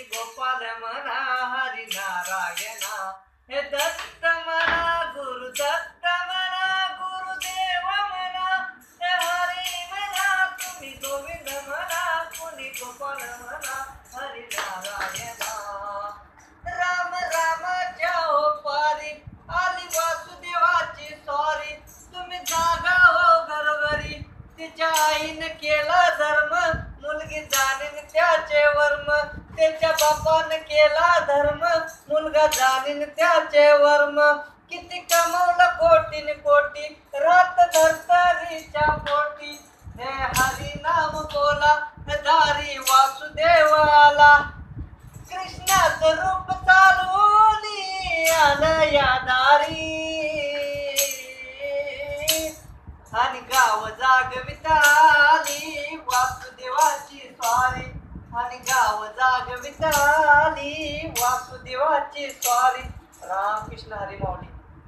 गोपाल म्हणा हरी नारायणा हे दत्त म्हणा गुरु दत्त म्हणा गुरुदेव म्हणा हे हरी म्हणा तुम्ही गोविंद म्हणा कुणी गोपाल म्हणा हरी नारायणा राम रामाच्या हो पारी. आली वासुदेवाची सॉरी. तुम्ही जागा हो घरोघरी. तिच्या आईन केला धर्म. मुलगी जाणीन त्याचे वर्म. त्याच्या बापान केला धर्म. मुलगा जाणीन त्याचे वर्म. किती कमवलं कोटीन कोटी. रात धरतरीच्या पोटी हे हरी नाम बोला. दारी वासुदेवाला. कृष्णाच रूप चालून आलं या दारी. आणि गाव जागविताली वासुदेवाची स्वारी. आणि गाव जागविताली वासुदेवाची स्वारी. रामकृष्ण हरी माऊली